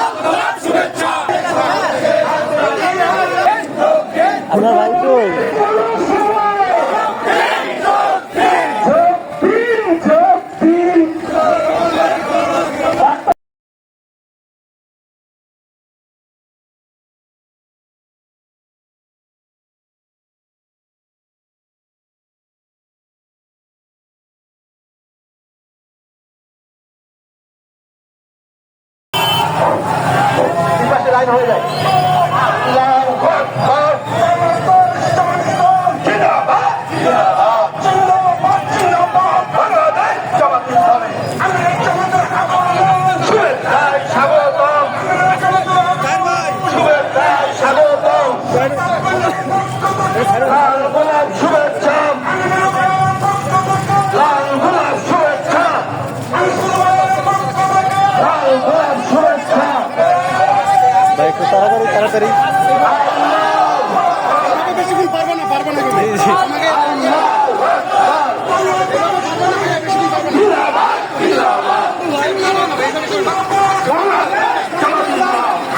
Vamos, vamos! Thôi.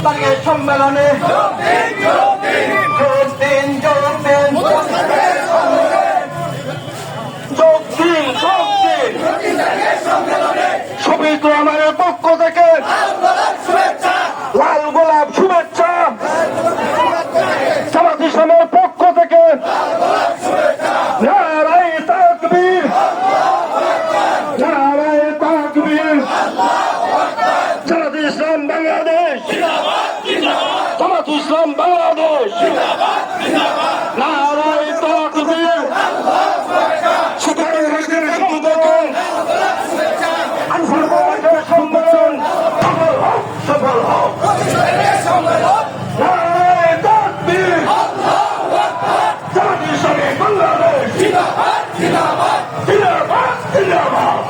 Bangladesh সম্মেলনে যোগ দিন যোগ দিন যোগ দিন যোগ দিন শফিক রহমানের পক্ষ থেকে লাল গোলাপ শুভেচ্ছা জামাত ইসলামের পক্ষ থেকে নারায় তাকবীর নারায় তাকবীর জামাত ইসলাম বাংলাদেশ জামাত ইসলাম বাংলাদেশ নারায় তাকবীর সুপার ভাষের সম্বোধন আনসার ভাষের সম্বোধন সফল হোক সফল হোক নারায় তাকবীর জামাত ইসলামী বাংলাদেশ জিন্দাবাদ জিন্দাবাদ জিন্দাবাদ জিন্দাবাদ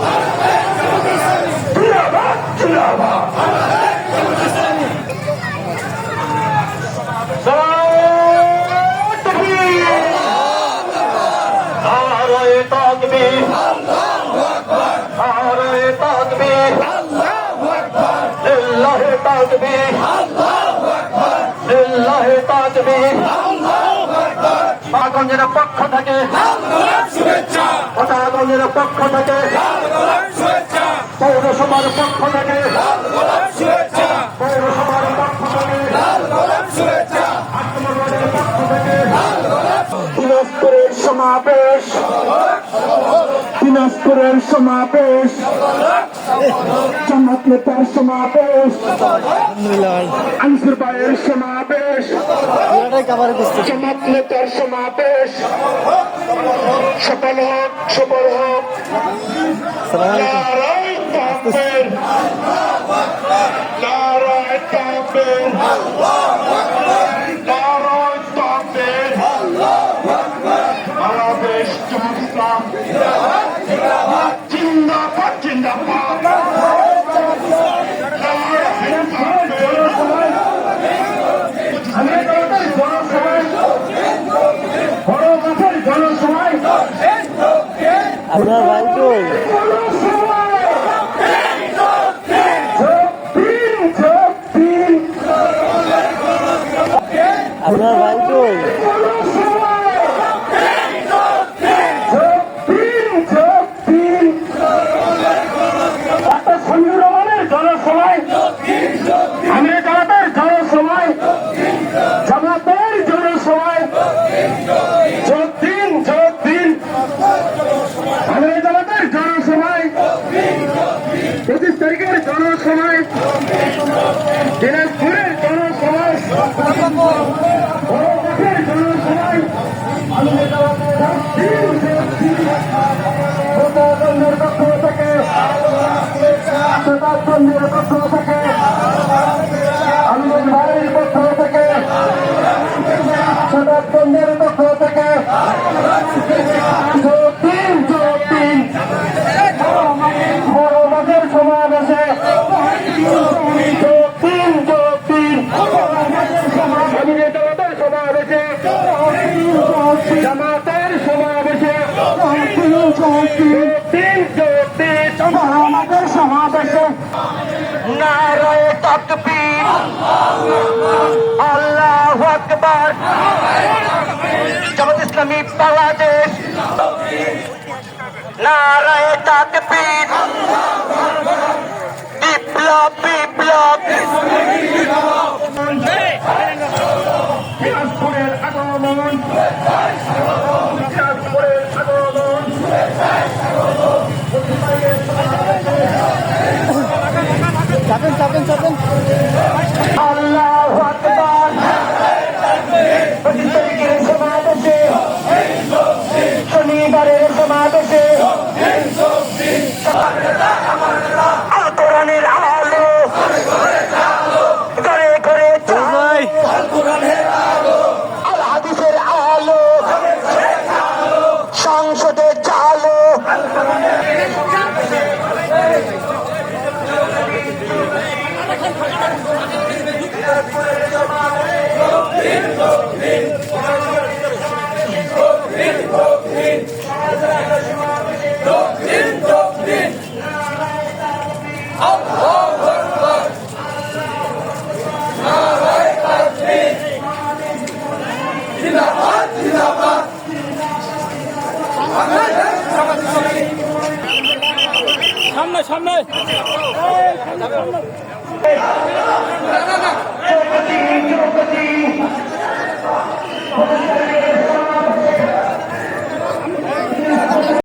তাকবীর। নারায় তাকবীর লিল্লাহি তাকবীর লিল্লাহি পক্ষ থেকে। পতাগঞ্জের পক্ষ থেকে। পৌরসভার পক্ষ থেকে। পৌরসভার পক্ষ থেকে। দিনাজপুরের সমাবেশ। দিনাজপুরের সমাবেশ। জামাত নেতার সমাবেশ। আনসুর ভাইয়ের সমাবেশ। জামাত নেতার সমাবেশ। সফল হোক সফল হোক সালাম আপনার ভাই কই আপনার ভাই কই জনসভায় আমি জামাতের জনসভায় জামাতের জনসভায় জনসভায় দিনাজপুরের জনসভায়। আমাদের সমাবেশে। নারায় তকবীর। আল্লাহ আকবার। জামাত ইসলামী বাংলাদেশ। নারায় তকবীর। বিপ্লবী সামনে। সামনে।